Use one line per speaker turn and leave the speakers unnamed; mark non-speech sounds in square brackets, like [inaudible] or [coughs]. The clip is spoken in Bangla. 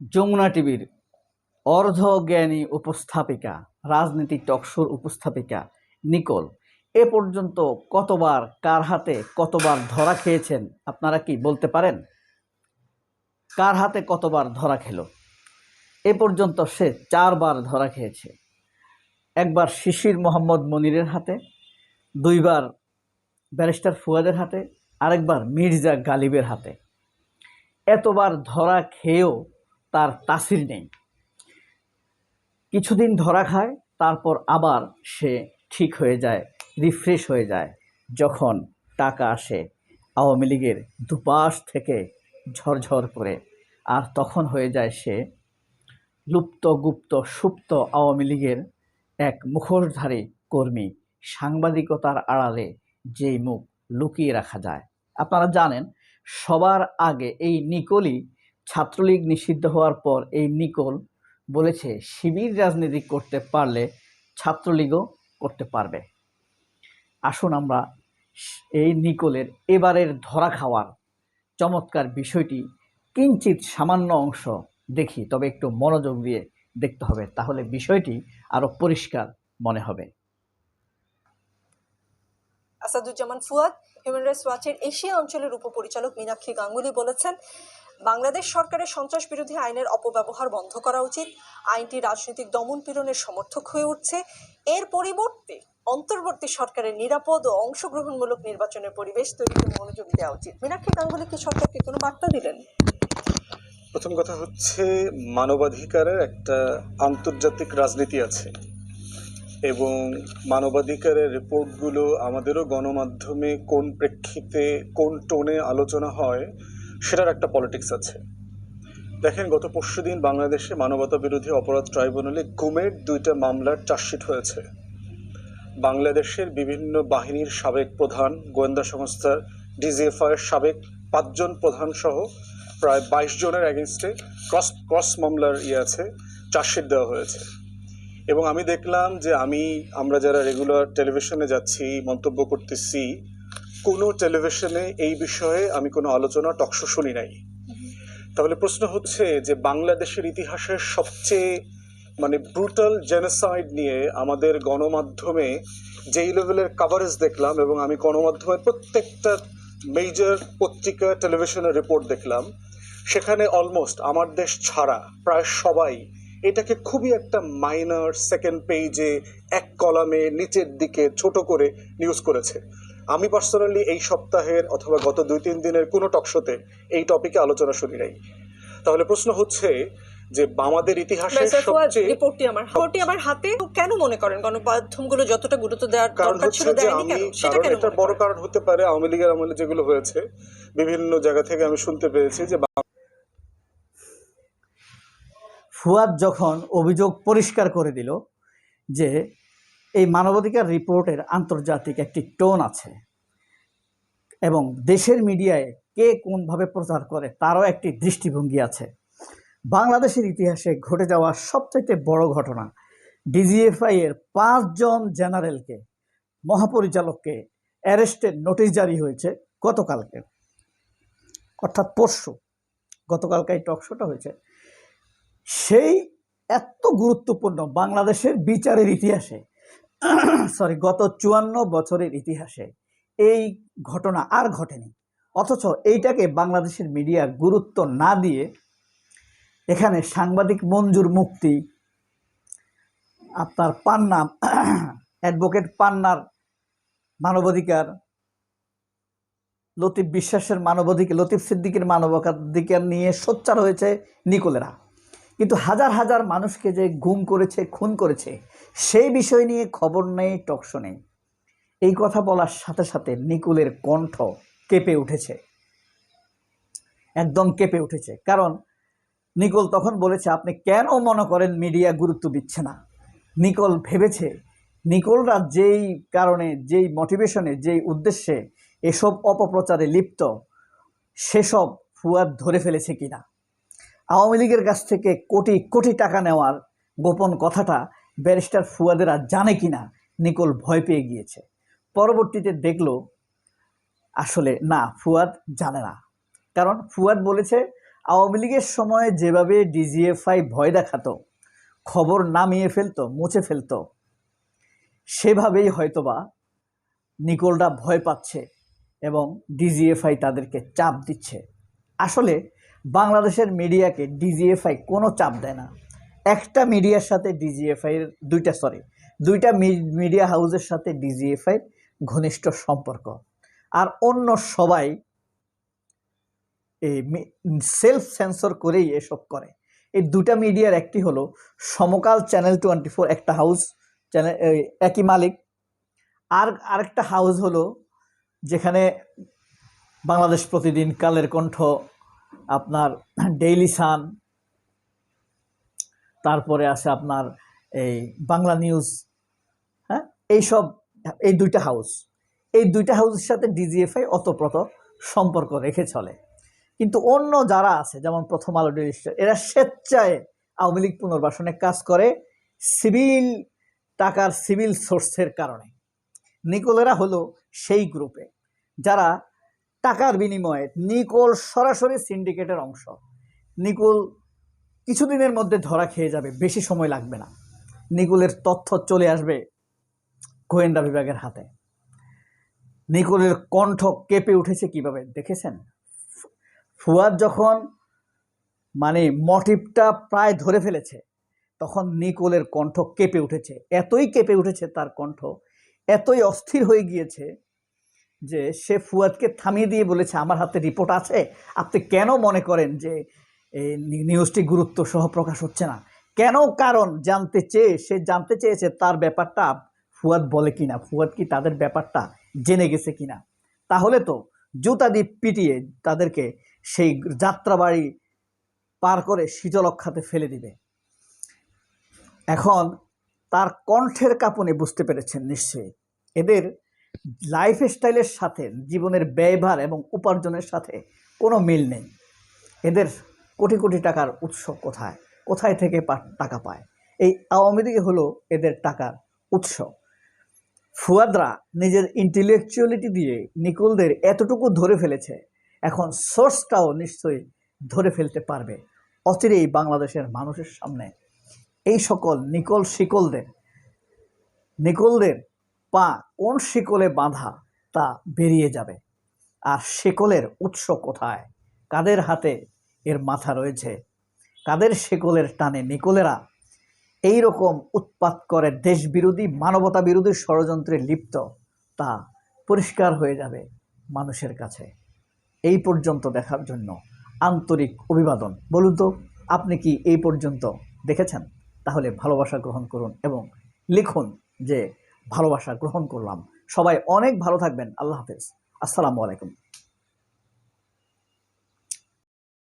যমুনা টিভির অর্ধজ্ঞানী উপস্থাপিকা, রাজনীতি টকশোর উপস্থাপিকা নিকোল, এ পর্যন্ত কতবার কার হাতে কতবার ধরা খেয়েছেন আপনারা কি বলতে পারেন? কার হাতে কতবার ধরা খেলো? এ পর্যন্ত সে চারবার ধরা খেয়েছে। একবার শিশির মোহাম্মদ মনিরের হাতে, দুইবার ব্যারিস্টার ফুয়াদের হাতে, আরেকবার মির্জা গালিবের হাতে। এতবার ধরা খেয়েও তার তাসির নেই। কিছুদিন ধরা খায়, তারপর আবার সে ঠিক হয়ে যায় রিফ্রেশ হয়ে যায়, যখন টাকা আসে আওয়ামী লীগের দুপাশ থেকে ঝরঝর করে। আর তখন হয়ে যায় সে লুপ্ত, গুপ্ত, সুপ্ত আওয়ামী লীগের এক মুখোশধারী কর্মী। সাংবাদিকতার আড়ালে যেই মুখ লুকিয়ে রাখা যায়। আপনারা জানেন, সবার আগে এই নিকোলই ছাত্রলীগ নিষিদ্ধ হওয়ার পর এই নিকোল বলেছে, শিবির রাজনীতি করতে পারলে ছাত্রলীগও করতে পারবে। আসুন আমরা এই নিকোলের এবারের ধরা খাওয়ার চমৎকার বিষয়টি কিঞ্চিত সামান্য অংশ দেখি, তবে একটু মনোযোগ দিয়ে দেখতে হবে, তাহলে বিষয়টি আরও পরিষ্কার মনে হবে।
আসাদুজ্জামান ফুয়াদ হিউম্যান রাইটস ওয়াচের এশিয়া অঞ্চলের উপপরিচালক মীনাক্ষী গাঙ্গুলি বলেছেন বাংলাদেশ সরকারের সন্ত্রাস বিরোধী আইনের অপব্যবহার বন্ধ করা উচিত। আইনটি রাজনৈতিক দমন পীড়নের সমর্থক হয়ে উঠছে। এর পরিবর্তে অন্তর্বর্তী সরকারের নিরাপদ ও অংশগ্রহণমূলক নির্বাচনের পরিবেশ তৈরিতে মনোযোগ দেওয়া উচিত। মীনাক্ষী গাঙ্গুলি কি সরকারকে কোনো বার্তা দিলেন?
প্রথম কথা হচ্ছে, মানবাধিকারের একটা আন্তর্জাতিক রাজনীতি আছে এবং মানবাধিকারের রিপোর্টগুলো আমাদেরও গণমাধ্যমে কোন প্রেক্ষিতে, কোন টোনে আলোচনা হয় সেটার একটা পলিটিক্স আছে। দেখেন, গত পরশু দিন বাংলাদেশে মানবতা বিরোধী অপরাধ ট্রাইব্যুনালে গুমের দুইটা মামলার চার্জশিট হয়েছে। বাংলাদেশের বিভিন্ন বাহিনীর সাবেক প্রধান, গোয়েন্দা সংস্থার ডিজিএফআই এর সাবেক পাঁচজন প্রধান সহ প্রায় বাইশ জনের অ্যাগেনস্টে ক্রস ক্রস মামলার ইয়ে আছে, চার্জশিট দেওয়া হয়েছে। এবং আমি দেখলাম যে আমি, আমরা যারা রেগুলার টেলিভিশনে যাচ্ছি, মন্তব্য করতেছি কোনো টেলিভিশনে এই বিষয়ে আমি কোনো আলোচনা টকশো শুনি নাই। তাহলে প্রশ্ন হচ্ছে যে বাংলাদেশের ইতিহাসের সবচেয়ে মানে ব্রুটাল জেনোসাইড নিয়ে আমাদের গণমাধ্যমে যেই লেভেলের কাভারেজ দেখলাম এবং আমি গণমাধ্যমের প্রত্যেকটা মেজর পত্রিকা টেলিভিশনের রিপোর্ট দেখলাম, সেখানে অলমোস্ট আমার দেশ ছাড়া প্রায় সবাই এটাকে খুবই একটা মাইনার সেকেন্ড পেজে এক কলামে নিচের দিকে ছোট করে নিউজ করেছে। আমি পার্সোনালি এই সপ্তাহের অথবা গত দুই তিন দিনের কোনো টকশোতে এই টপিকে আলোচনা শুনি নাই। তাহলে প্রশ্ন হচ্ছে যে আমাদের ইতিহাসের সবচেয়ে
রিপোর্টটি আমার। রিপোর্টটি আমার হাতে। কেন মনে করেন? গণমাধ্যমগুলো যতটা গুরুত্ব দেওয়ার
কারণ
দরকার
হচ্ছে
ছিল
যে
দেয়নি
আমি
কেন? সেটা
কারণ
কেন
এটা বড় কারণ হতে পারে আওয়ামী লীগের আমলে যেগুলো হয়েছে। বিভিন্ন জায়গা থেকে আমি শুনতে পেয়েছি যে
ফুয়াদ যখন অভিযোগ পরিষ্কার করে দিল যে এই মানবাধিকার রিপোর্টের আন্তর্জাতিক একটি টোন আছে এবং দেশের মিডিয়ায় কে কোনভাবে প্রচার করে তারও একটি দৃষ্টিভঙ্গি আছে। বাংলাদেশের ইতিহাসে ঘটে যাওয়া সবচাইতে বড় ঘটনা, ডিজিএফআই এর পাঁচজন জেনারেলকে, মহাপরিচালককে অ্যারেস্টের নোটিশ জারি হয়েছে গতকালকে, অর্থাৎ পরশু, গতকালকে এই টকশোটা হয়েছে। সেই এত গুরুত্বপূর্ণ বাংলাদেশের বিচারের ইতিহাসে [coughs] সরি গত চুয়ান্ন বছরের ইতিহাসে এই ঘটনা আর ঘটেনি। অথচ এইটাকে বাংলাদেশের মিডিয়া গুরুত্ব না দিয়ে এখানে সাংবাদিক মঞ্জুর মুক্তি, আপনার পান্না [coughs] অ্যাডভোকেট পান্নার মানবাধিকার, লতিফ বিশ্বাসের মানবাধিকার, লতিফ সিদ্দিকের মানবাধিকার নিয়ে সোচ্চার হয়েছে নিকোলেরা। কিন্তু হাজার হাজার মানুষকে যে গুম করেছে, খুন করেছে, সেই বিষয় নিয়ে খবর নেই টকশো নেই। এই কথা বলার সাথে সাথে নিকুলের কণ্ঠ কেঁপে উঠেছে। একদম কেঁপে উঠেছে। কারণ নিকোল তখন বলেছে, আপনি কেন মনে করেন মিডিয়া গুরুত্ব দিচ্ছে না? নিকোল ভেবেছে, নিকোলরা যেই কারণে, যেই মোটিভেশনে যেই উদ্দেশ্যে এসব অপপ্রচারে লিপ্ত, সেসব ফুয়াদ ধরে ফেলেছে কিনা? আওয়ামী লীগের কাছ থেকে কোটি কোটি টাকা নেওয়ার গোপন কথাটা ব্যারিস্টার ফুয়াদেরা জানে কিনা নিকোল ভয় পেয়ে গিয়েছে। পরবর্তীতে দেখল, আসলে না, ফুয়াদ জানে না। কারণ ফুয়াদ বলেছে, আওয়ামী লীগের সময় যেভাবে ডিজিএফআই ভয় দেখাতো, খবর নামিয়ে ফেলতো, মুছে ফেলতো, সেভাবেই হয়তোবা নিকোলরা ভয় পাচ্ছে এবং ডিজিএফআই তাদেরকে চাপ দিচ্ছে। আসলে বাংলাদেশের মিডিয়াকে ডিজিএফআই কোনো চাপ দেয় না। একটা মিডিয়ার সাথে ডিজিএফআই এর দুইটা সরি দুইটা মিডিয়া হাউসের সাথে ডিজিএফআই ঘনিষ্ঠ সম্পর্ক। আর অন্য সবাই এই সেলফ সেন্সর করেই এসব করে। এই দুটা মিডিয়ার একটি হলো সমকাল চ্যানেল টোয়েন্টি ফোর, একটা হাউস চ্যানেল একই মালিক। আর আরেকটা হাউস হলো যেখানে বাংলাদেশ প্রতিদিন কালের কণ্ঠ আপনার ডেইলি সান তারপরে আছে আপনার এই বাংলা নিউজ হ্যাঁ? এইসব, এই দুইটা হাউস এই দুইটা হাউসের সাথে ডিজিএফআই অতপ্রত সম্পর্ক রেখে চলে। কিন্তু অন্য যারা আছে, যেমন প্রথম আলো ডেইলি এরা স্বেচ্ছায় আওয়ামী লীগ পুনর্বাসনে কাজ করে সিভিল, টাকার সিভিল সোর্সের কারণে। নিকোলেরা হলো সেই গ্রুপে যারা টাকার বিনিময়ে নিকোল সরাসরি সিন্ডিকেটের অংশ। নিকোল কিছুদিনের মধ্যে ধরা খেয়ে যাবে, বেশি সময় লাগবে না। নিকোলের তথ্য চলে আসবে গোয়েন্দা বিভাগের হাতে। নিকোলের কণ্ঠ কেঁপে উঠেছে কীভাবে দেখেছেন? ফুয়াদ যখন মানে মোটিভটা প্রায় ধরে ফেলেছে, তখন নিকোলের কণ্ঠ কেঁপে উঠেছে। এতই কেঁপে উঠেছে তার কণ্ঠ, এতই অস্থির হয়ে গিয়েছে যে সে ফুয়াদকে থামিয়ে দিয়ে বলেছে, আমার হাতে রিপোর্ট আছে। আপনি কেন মনে করেন যে এই নিউজটি গুরুত্ব সহ প্রকাশ হচ্ছে না? কেন কারণ জানতে চেয়ে, সে জানতে চেয়েছে তার ব্যাপারটা ফুয়াদ বলে কিনা? ফুয়াদ কি তাদের ব্যাপারটা জেনে গেছে কিনা? তাহলে তো জুতা দিয়ে পিটিয়ে তাদেরকে সেই যাত্রাবাড়ি পার করে শীতলক্ষাতে ফেলে দিবে। এখন তার কণ্ঠের কাঁপনে বুঝতে পেরেছেন নিশ্চয়ই। এদের লাইফ স্টাইলের সাথে, জীবনের ব্যয়ভার এবং উপার্জনের সাথে কোনো মিল নেই। এদের কোটি কোটি টাকার উৎস কোথায়? কোথায় থেকে টাকা পায়? এই আওয়ামী লীগ হলো এদের টাকার উৎস। ফুয়াদরা নিজের ইন্টেলেকচুয়ালিটি দিয়ে নিকোলদের এতটুকু ধরে ফেলেছে, এখন সোর্সটাও নিশ্চয়ই ধরে ফেলতে পারবে। অচিরেই বাংলাদেশের মানুষের সামনে এই সকল নিকল শিকলদের, নিকলদের পা কোন শিকলে বাঁধা তা বেরিয়ে যাবে। আর শিকলের উৎস কোথায়? কাদের হাতে এর মাথা রয়েছে? কাদের শিকলের টানে নিকলেরা? এই রকম উৎপাত করে দেশবিরোধী মানবতা বিরোধী ষড়যন্ত্রে লিপ্ত, তা পরিষ্কার হয়ে যাবে মানুষের কাছে। এই পর্যন্ত দেখার জন্য আন্তরিক অভিবাদন। বলুন তো, আপনি কি এই পর্যন্ত দেখেছেন? তাহলে ভালোবাসা গ্রহণ করুন এবং লিখুন যে ভালোবাসা গ্রহণ করলাম। সবাই অনেক ভালো থাকবেন। আল্লাহ হাফেজ। আসসালামু আলাইকুম।